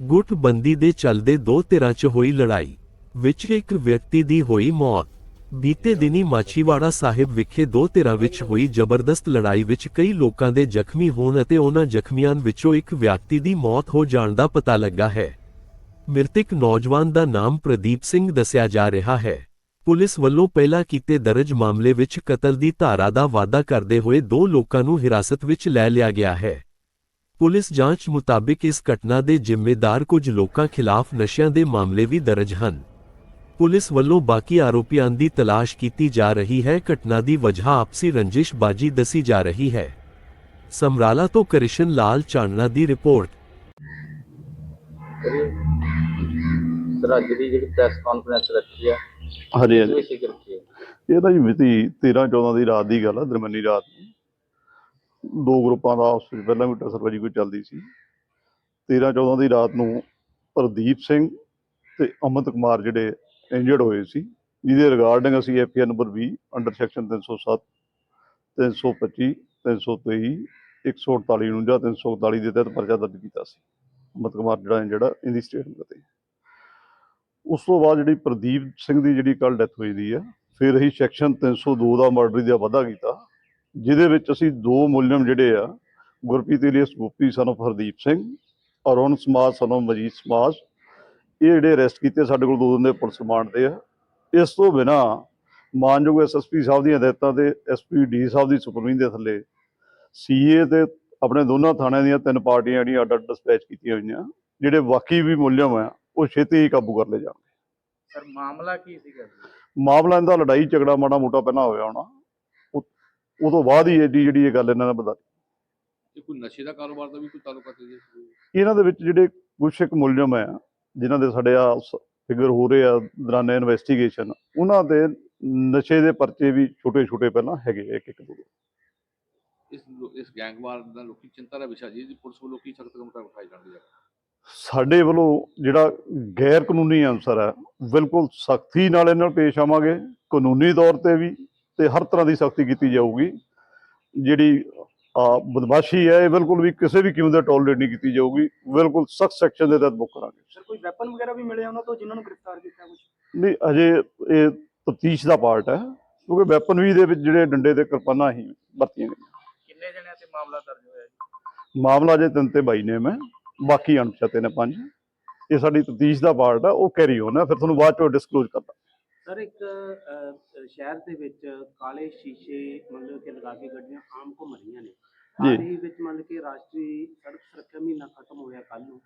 ਗੁੱਟਬੰਦੀ ਦੇ ਚੱਲਦੇ ਦੋ ਧਿਰਾਂ 'ਚ ਹੋਈ ਲੜਾਈ, ਵਿੱਚ ਇੱਕ ਵਿਅਕਤੀ ਦੀ ਹੋਈ ਮੌਤ। ਬੀਤੇ ਦਿਨੀ ਮਾਛੀਵਾੜਾ ਸਾਹਿਬ ਵਿਖੇ ਦੋ ਧਿਰਾਂ ਵਿੱਚ ਹੋਈ ਜ਼ਬਰਦਸਤ ਲੜਾਈ ਵਿੱਚ ਕਈ ਲੋਕਾਂ ਦੇ ਜ਼ਖਮੀ ਹੋਣ ਅਤੇ ਉਹਨਾਂ ਜ਼ਖਮੀਆਂ ਵਿੱਚੋਂ ਇੱਕ ਵਿਅਕਤੀ ਦੀ ਮੌਤ ਹੋ ਜਾਣ ਦਾ ਪਤਾ ਲੱਗਾ ਹੈ। ਮ੍ਰਿਤਕ ਨੌਜਵਾਨ ਦਾ ਨਾਮ ਪ੍ਰਦੀਪ ਸਿੰਘ ਦੱਸਿਆ ਜਾ ਰਿਹਾ ਹੈ। ਪੁਲਿਸ ਵੱਲੋਂ ਪਹਿਲਾਂ ਕੀਤੇ ਦਰਜ ਮਾਮਲੇ ਵਿੱਚ ਕਤਲ ਦੀ ਧਾਰਾ ਦਾ ਵਾਅਦਾ ਕਰਦੇ ਹੋਏ ਦੋ ਲੋਕਾਂ ਨੂੰ ਹਿਰਾਸਤ ਵਿੱਚ ਲੈ ਲਿਆ ਗਿਆ ਹੈ। ਪੁਲਿਸ ਜਾਂਚ ਮੁਤਾਬਿਕ ਇਸ ਘਟਨਾ ਦੇ ਜ਼ਿੰਮੇਦਾਰ ਕੁਝ ਲੋਕਾਂ ਖਿਲਾਫ ਨਸ਼ਿਆਂ ਦੇ ਮਾਮਲੇ ਵੀ ਦਰਜ ਹਨ। ਪੁਲਿਸ ਵੱਲੋਂ ਬਾਕੀ ਆਰੋਪੀਆਂ ਦੀ ਤਲਾਸ਼ ਕੀਤੀ ਜਾ ਰਹੀ ਹੈ। ਘਟਨਾ ਦੀ ਵਜ੍ਹਾ ਆਪਸੀ ਰੰਜਿਸ਼ਬਾਜੀ ਦੱਸੀ ਜਾ ਰਹੀ ਹੈ। ਸਮਰਾਲਾ ਤੋਂ ਕ੍ਰਿਸ਼ਨ ਲਾਲ ਚਾਨਣਾ ਦੀ ਰਿਪੋਰਟ। ਸਰ ਅੱਜ ਦੀ ਜਿਹੜੀ ਪ੍ਰੈਸ ਕਾਨਫਰੰਸ ਰੱਖੀ ਆ ਹਾਂਜੀ ਹਾਂਜੀ। ਇਹ ਤਾਂ ਜੀ ਮਿਤੀ 13 14 ਦੀ ਰਾਤ ਦੀ ਗੱਲ ਆ ਦਰਮਿਆਨੀ ਰਾਤ ਨੂੰ ਦੋ ਗਰੁੱਪਾਂ ਦਾ ਆਪਸ ਵਿੱਚ ਪਹਿਲਾਂ ਵੀ ਟਸਰਬਾਜੀ ਕੋਈ ਚੱਲਦੀ ਸੀ। 13 14 ਦੀ ਰਾਤ ਨੂੰ ਪ੍ਰਦੀਪ ਸਿੰਘ ਤੇ ਅਮਿਤ ਕੁਮਾਰ ਜਿਹੜੇ ਇੰਜਰਡ ਹੋਏ ਸੀ। ਜਿਹਦੇ ਰਿਗਾਰਡਿੰਗ ਅਸੀਂ ਐਫਆਰ ਨੰਬਰ 20 ਅੰਡਰ ਸੈਕਸ਼ਨ 307 325 323 148 ਨੂੰ ਜਾਂ 341 ਦੇ ਤਹਿਤ ਪਰਚਾ ਦਰਜ ਕੀਤਾ ਸੀ। ਅਮਿਤ ਕੁਮਾਰ ਜਿਹੜਾ ਜਿਹੜਾ ਇਹਦੀ ਸਟੇਟਮੈਂਟ ਤੇ ਉਸ ਤੋਂ ਬਾਅਦ ਜਿਹੜੀ ਪ੍ਰਦੀਪ ਸਿੰਘ ਦੀ ਜਿਹੜੀ ਕੱਲ ਡੈਥ ਹੋਈ ਦੀ ਆ, ਫਿਰ ਅਸੀਂ ਸੈਕਸ਼ਨ 302 ਦਾ ਮਰਡਰ ਦਾ ਵਾਧਾ ਕੀਤਾ। ਜਿਹਦੇ ਵਿੱਚ ਅਸੀਂ ਦੋ ਮੁਲਜ਼ਮ ਜਿਹੜੇ ਆ ਗੁਰਪ੍ਰੀਤ ਇਲੀਅਸ ਗੋਪੀ of ਹਰਦੀਪ ਸਿੰਘ ਅਰੁਣ ਸਮਾਜ of ਮਜੀਦ ਸਮਾਜ ਇਹ ਜਿਹੜੇ ਅਰੈਸਟ ਕੀਤੇ ਸਾਡੇ ਕੋਲ ਦੋ ਦਿਨ ਦੇ ਪੁਲਿਸ ਰਿਮਾਂਡ ਤੇ ਆ। ਇਸ ਤੋਂ ਬਿਨਾ ਮਾਨਯੋਗ ਐਸਐਸਪੀ ਸਾਹਿਬ ਦੀਆਂ ਹਦਾਇਤਾਂ ਤੇ ਐਸਪੀ ਡੀ ਸਾਹਿਬ ਦੀ ਸੁਪਰਵਿਜ਼ਨ ਦੇ ਥੱਲੇ ਸੀਏ ਤੇ ਆਪਣੇ ਦੋਨਾਂ ਥਾਣਿਆਂ ਦੀਆਂ ਤਿੰਨ ਪਾਰਟੀਆਂ ਜਿਹੜੀਆਂ ਅੱਡ ਅੱਡ ਡਿਸਪੈਚ ਕੀਤੀਆਂ ਹੋਈਆਂ ਜਿਹੜੇ ਬਾਕੀ ਵੀ ਮੁਲਜ਼ਮ ਆ ਉਹ ਛੇਤੀ ਹੀ ਕਾਬੂ ਕਰ ਲਏ ਜਾਣ ਸਰ ਮਾਮਲਾ ਕੀ ਸੀਗਾ ਮਾਮਲਾ ਇਹਦਾ ਲੜਾਈ ਝਗੜਾ ਮਾੜਾ ਮੋਟਾ ਪਹਿਲਾਂ ਹੋਇਆ ਹੋਣਾ। ਉਹ ਤੋਂ ਬਾਅਦ ਹੀ ਇਹਦੀ ਜਿਹੜੀ ਇਹ ਗੱਲ ਇਹਨਾਂ ਨੇ ਬਤਾ ਇਹ ਕੋਈ ਨਸ਼ੇ ਦਾ ਕਾਰੋਬਾਰ ਦਾ ਵੀ ਕੋਈ ਤਾਲੁਕਾ ਤੇ ਜੀ ਇਹਨਾਂ ਦੇ ਵਿੱਚ ਜਿਹੜੇ ਕੁਛ ਇੱਕ ਮੁਲਜ਼ਮ ਆ ਜਿਨ੍ਹਾਂ ਦੇ ਸਾਡੇ ਆ ਫਿਗਰ ਹੋ ਰਹੇ ਆ ਦੌਰਾਨ ਇਨਵੈਸਟੀਗੇਸ਼ਨ ਉਹਨਾਂ ਦੇ ਨਸ਼ੇ ਦੇ ਪਰਚੇ ਵੀ ਛੋਟੇ ਛੋਟੇ ਪਹਿਲਾਂ ਹੈਗੇ ਆ, ਇੱਕ ਇੱਕ ਦੋ। ਇਸ ਇਸ ਗੈਂਗਵਾਰ ਦਾ ਲੋਕੀ ਚਿੰਤਾ ਦਾ ਵਿਸ਼ਾ ਜੀ ਪੁਲਿਸ ਵੱਲੋਂ ਕੀ ਸਖਤ ਕਦਮ ਉਠਾਏ ਜਾਣਗੇ ਜੀ? ਸਾਡੇ ਵੱਲੋਂ ਜਿਹੜਾ ਗੈਰ ਕਾਨੂੰਨੀ ਅਨਸਰ ਹੈ ਬਿਲਕੁਲ ਸਖਤੀ ਨਾਲ ਇਹਨਾਂ ਪੇਸ਼ ਆਵਾਂਗੇ ਕਾਨੂੰਨੀ ਤੌਰ ਤੇ ਵੀ ਤੇ ਹਰ ਤਰ੍ਹਾਂ ਦੀ ਸਖਤੀ ਕੀਤੀ ਜਾਊਗੀ। ਜਿਹੜੀ ਆ ਬਦਮਾਸ਼ੀ ਹੈ ਇਹ ਬਿਲਕੁਲ ਵੀ ਕਿਸੇ ਵੀ ਕਿਉਂ ਦਾ ਟੋਲਰੇਟ ਨਹੀਂ ਕੀਤੀ ਜਾਊਗੀ। ਬਿਲਕੁਲ ਸਖਤ ਸੈਕਸ਼ਨ ਦੇ ਤਹਿਤ ਬੁੱਕ ਕਰਾਂਗੇ। ਸਰ ਕੋਈ ਵੈਪਨ ਵਗੈਰਾ ਵੀ ਮਿਲੇ ਉਹਨਾਂ ਤੋਂ ਜਿਨ੍ਹਾਂ ਨੂੰ ਗ੍ਰਿਫਤਾਰ ਕੀਤਾ ਕੁਝ ਨਹੀਂ ਅਜੇ ਇਹ ਤਫਤੀਸ਼ ਦਾ ਪਾਰਟ ਹੈ ਕਿਉਂਕਿ ਵੈਪਨ ਵੀ ਦੇ ਵਿੱਚ ਜਿਹੜੇ ਡੰਡੇ ਤੇ ਕਿਰਪਾਨਾਂ ਹੀ ਵਰਤੀਆਂ ਗਈਆਂ। ਕਿੰਨੇ ਜਣਿਆਂ ਤੇ ਮਾਮਲਾ ਦਰਜ ਹੋਇਆ ਜੀ? ਮਾਮਲਾ ਜੇ ਤਿੰਨ ਤੇ ਬਾਈ ਨੇ ਮੈਂ ਬਾਕੀ ਅਣਪਛਾਤੇ ਨੇ ਪੰਜ। ਇਹ ਸਾਡੀ ਤਫਤੀਸ਼ ਦਾ ਪਾਰਟ ਹੈ ਉਹ ਕੈਰੀ ਹੋਣਾ ਫਿਰ ਤੁਹਾਨੂੰ ਬਾਅਦ ਚੋਂ ਡਿਸਕਲੋਜ਼ ਕਰਦਾ। ਸਰ ਇੱਕ ਅਹ, ਸ਼ਹਿਰ ਦੇ ਵਿੱਚ ਕਾਲੇ ਸ਼ੀਸ਼ੇ ਮਤਲਬ ਕਿ ਲਗਾ ਕੇ ਗੱਡੀਆਂ ਆਮ ਘੁੰਮ ਰਹੀਆਂ ਨੇ। ਜੀ। ਹਾਲ ਹੀ ਵਿੱਚ ਮਤਲਬ ਕਿ ਰਾਸ਼ਟਰੀ ਸੜਕ ਸੁਰੱਖਿਆ ਮਹੀਨਾ ਖਤਮ ਹੋਇਆ ਕੱਲ ਨੂੰ।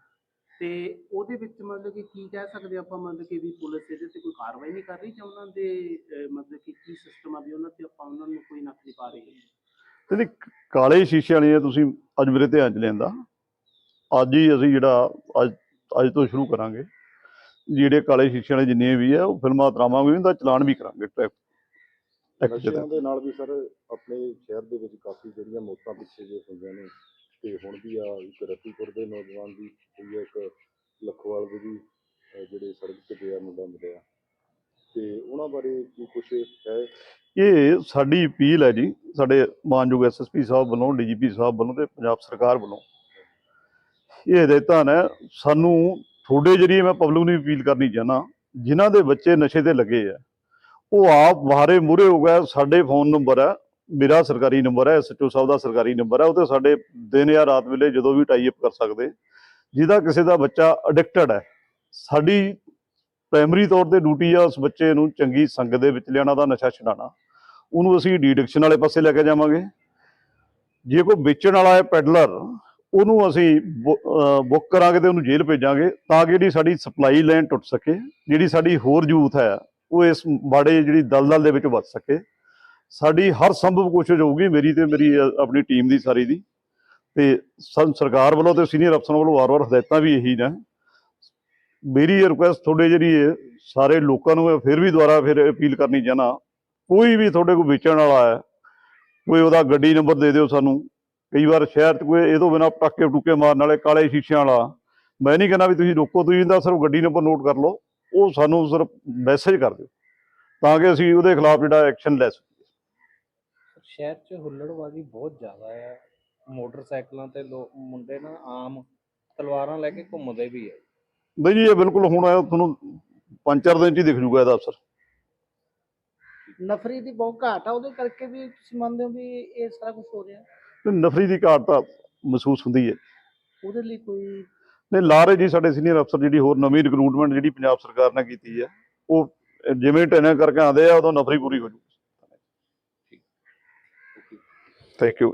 ਤੇ ਉਹਦੇ ਵਿੱਚ ਮਤਲਬ ਕਿ ਕੀ ਕਹਿ ਸਕਦੇ ਆਪਾਂ ਮਤਲਬ ਕਿ ਵੀ ਪੁਲਿਸ ਇਹਦੇ ਤੇ ਕੋਈ ਕਾਰਵਾਈ ਨਹੀਂ ਕਰ ਰਹੀ ਜਾਂ ਉਹਨਾਂ ਦੇ ਅਹ, ਮਤਲਬ ਕਿ ਕੀ ਸਿਸਟਮ ਆ ਵੀ ਉਹਨਾਂ ਤੇ ਆਪਾਂ ਉਹਨਾਂ ਨੂੰ ਕੋਈ ਨੱਥ ਨਹੀਂ ਪਾ ਰਹੀ ਤੇ ਜਿਹੜੀ ਕਾਲੇ ਸ਼ੀਸ਼ੇ ਵਾਲੀਆਂ ਤੁਸੀਂ ਅੱਜ ਮੇਰੇ ਧਿਆਨ ਚ ਲਿਆਂਦਾ। ਅੱਜ ਹੀ ਅਸੀਂ ਜਿਹੜਾ ਅੱਜ ਅੱਜ ਤੋਂ ਸ਼ੁਰੂ ਕਰਾਂਗੇ। ਜਿਹੜੇ ਕਾਲੇ ਸ਼ੀਸ਼ੇ ਵਾਲੇ ਜਿੰਨੇ ਵੀ ਆ ਉਹ ਫਿਲਮਾਂ ਤਰਾਵਾਂਗੇ ਉਹਦਾ ਚਲਾਨ ਵੀ ਕਰਾਂਗੇ ਟ੍ਰੈਫਿਕ ਨਸ਼ਿਆਂ। ਦੇ ਨਾਲ ਵੀ ਸਰ ਆਪਣੇ ਸ਼ਹਿਰ ਦੇ ਵਿੱਚ ਕਾਫੀ ਜਿਹੜੀਆਂ ਮੌਤਾਂ ਪਿੱਛੇ ਜੇ ਹੋਈਆਂ ਨੇ ਤੇ ਹੁਣ ਵੀ ਆ ਇੱਕ ਰਤੀਪੁਰ ਦੇ ਨੌਜਵਾਨ ਦੀ ਹੋਈ ਇੱਕ ਲਖਵਾਲ ਦੇ ਵੀ ਜਿਹੜੇ ਸੜਕ ਤੇ ਗਿਆ ਮੁੰਡਾ ਮਿਲਿਆ। ਤੇ ਉਹਨਾਂ ਬਾਰੇ ਕੀ ਕੁਝ ਹੈ? ਇਹ ਸਾਡੀ ਅਪੀਲ ਹੈ ਜੀ ਸਾਡੇ ਮਾਨਯੋਗ ਐਸਐਸਪੀ ਸਾਹਿਬ ਵੱਲੋਂ ਡੀਜੀਪੀ ਸਾਹਿਬ ਵੱਲੋਂ ਤੇ ਪੰਜਾਬ ਸਰਕਾਰ ਵੱਲੋਂ। ਇਹ ਹਦਾਇਤਾਂ ਨੇ ਸਾਨੂੰ ਤੁਹਾਡੇ ਜਰੀਏ ਮੈਂ ਪਬਲਿਕ ਨੂੰ ਅਪੀਲ ਕਰਨੀ ਚਾਹਨਾ ਜਿਨ੍ਹਾਂ ਦੇ ਬੱਚੇ ਨਸ਼ੇ ਤੇ ਲੱਗੇ ਆ, ਉਹ ਆਪ ਬਾਹਰੇ ਮੂਰੇ ਹੋ ਗਏ, ਸਾਡੇ ਫੋਨ ਨੰਬਰ ਹੈ ਮੇਰਾ ਸਰਕਾਰੀ ਨੰਬਰ ਹੈ ਐਸਐਚਓ ਸਾਹਿਬ ਦਾ ਸਰਕਾਰੀ ਨੰਬਰ ਹੈ ਉਹ ਤੇ ਸਾਡੇ ਦਿਨ ਜਾਂ ਰਾਤ ਵੇਲੇ ਜਦੋਂ ਵੀ ਟਾਈ ਅਪ ਕਰ ਸਕਦੇ, ਜਿਹਦਾ ਕਿਸੇ ਦਾ ਬੱਚਾ ਅਡਿਕਟਡ ਹੈ ਸਾਡੀ ਪ੍ਰਾਇਮਰੀ ਤੌਰ ਤੇ ਡਿਊਟੀ ਆ ਉਸ ਬੱਚੇ ਨੂੰ ਚੰਗੀ ਸੰਗਤ ਦੇ ਵਿੱਚ ਲਿਆਉਣਾ ਦਾ, ਨਸ਼ਾ ਛਡਾਉਣਾ। ਉਹਨੂੰ ਅਸੀਂ ਡੀਡਿਕਸ਼ਨ ਵਾਲੇ ਪਾਸੇ ਲੈ ਕੇ ਜਾਵਾਂਗੇ। ਜੇ ਕੋਈ ਵੇਚਣ ਵਾਲਾ ਹੈ ਪੈਡਲਰ ਉਹਨੂੰ ਅਸੀਂ ਬੁੱਕ ਕਰਾਂਗੇ ਤੇ ਉਹਨੂੰ ਜੇਲ੍ਹ ਭੇਜਾਂਗੇ ਤਾਂ ਕਿ ਜਿਹੜੀ ਸਾਡੀ ਸਪਲਾਈ ਲਾਈਨ ਟੁੱਟ ਸਕੇ, ਜਿਹੜੀ ਸਾਡੀ ਹੋਰ ਯੂਥ ਹੈ, ਉਹ ਇਸ ਮਾੜੇ ਜਿਹੜੀ ਦਲਦਲ ਦੇ ਵਿੱਚ ਵੱਧ ਸਕੇ। ਸਾਡੀ ਹਰ ਸੰਭਵ ਕੋਸ਼ਿਸ਼ ਹੋਊਗੀ ਮੇਰੀ ਤੇ ਮੇਰੀ ਆਪਣੀ ਟੀਮ ਦੀ ਸਾਰੀ ਦੀ। ਤੇ ਸੰ- ਸਰਕਾਰ ਵੱਲੋਂ ਤੇ ਸੀਨੀਅਰ ਅਫਸਰਾਂ ਵੱਲੋਂ ਵਾਰ-ਵਾਰ ਹਦਾਇਤਾਂ ਵੀ ਇਹੀ ਨੇ। ਮੇਰੀ ਇਹ ਰਿਕੁਐਸਟ ਤੁਹਾਡੇ ਜਿਹੜੀ ਹੈ ਸਾਰੇ ਲੋਕਾਂ ਨੂੰ ਮੈਂ ਫਿਰ ਵੀ ਦੁਬਾਰਾ ਫਿਰ ਅਪੀਲ ਕਰਨੀ ਚਾਹਨਾ ਕੋਈ ਵੀ ਤੁਹਾਡੇ ਕੋਲ ਵੇਚਣ ਵਾਲਾ ਹੈ, ਕੋਈ ਉਹਦਾ ਗੱਡੀ ਨੰਬਰ ਦੇ ਦਿਓ ਸਾਨੂੰ। ਕਈ ਵਾਰ ਸ਼ਹਿਰ 'ਚ ਕੋਈ ਇਹ ਤੋਂ ਬਿਨਾਂ ਪਟਾਕੇ ਟੁਕੇ ਮਾਰਨ ਵਾਲੇ ਕਾਲੇ ਸ਼ੀਸ਼ਿਆਂ ਵਾਲਾ। ਮੈਂ ਨਹੀਂ ਕਹਿੰਦਾ ਵੀ ਤੁਸੀਂ ਰੋਕੋ ਤੁਸੀਂ ਇਹਦਾ ਸਿਰਫ ਗੱਡੀ ਨੰਬਰ ਨੋਟ ਕਰ ਲਓ ਉਹ ਸਾਨੂੰ ਸਿਰਫ ਮੈਸੇਜ ਕਰ ਦਿਓ ਤਾਂ ਕਿ ਅਸੀਂ ਉਹਦੇ ਖਿਲਾਫ ਜਿਹੜਾ ਐਕਸ਼ਨ ਲੈ ਸਕੀਏ। ਸ਼ਹਿਰ 'ਚ ਹੁੱਲੜਬਾਜ਼ੀ ਬਹੁਤ ਜ਼ਿਆਦਾ ਹੈ। ਮੋਟਰਸਾਈਕਲਾਂ ਤੇ ਲੋ ਮੁੰਡੇ ਨਾ ਆਮ ਤਲਵਾਰਾਂ ਲੈ ਕੇ ਘੁੰਮਦੇ ਵੀ ਹੈ। ਬਈ ਜੀ ਇਹ ਬਿਲਕੁਲ ਹੁਣ ਇਹ ਤੁਹਾਨੂੰ ਪੰਜ ਚਾਰ ਦਿਨ ਚ ਹੀ ਦਿਖ ਜੂਗਾ ਇਹਦਾ ਅਫਸਰ ਨਫਰੀ ਦੀ ਬਹੁਤ ਘਾਟ ਆ ਉਹਦੇ ਕਰਕੇ ਵੀ ਤੁਸੀਂ ਮੰਨਦੇ ਹੋ ਵੀ ਇਹ ਸਾਰਾ ਕੁਝ ਹੋ ਰਿਹਾ। ਤੇ ਨਫਰੀ ਦੀ ਘਾਟ ਤਾਂ ਮਹਿਸੂਸ ਹੁੰਦੀ ਹੈ। ਉਹਦੇ ਲਈ ਕੋਈ ਨੇ ਲਾ ਰਹੇ ਜੀ ਸਾਡੇ ਸੀਨੀਅਰ ਅਫਸਰ ਜਿਹੜੀ ਹੋਰ ਨਵੀਂ ਰਿਕਰੂਟਮੈਂਟ ਜਿਹੜੀ ਪੰਜਾਬ ਸਰਕਾਰ ਨੇ ਕੀਤੀ ਹੈ ਉਹ ਜਿਵੇਂ ਟ੍ਰੇਨਿੰਗ ਕਰਕੇ ਆਉਂਦੇ ਆ ਉਦੋਂ ਨਫਰੀ ਪੂਰੀ ਹੋ ਜੂ। Thank you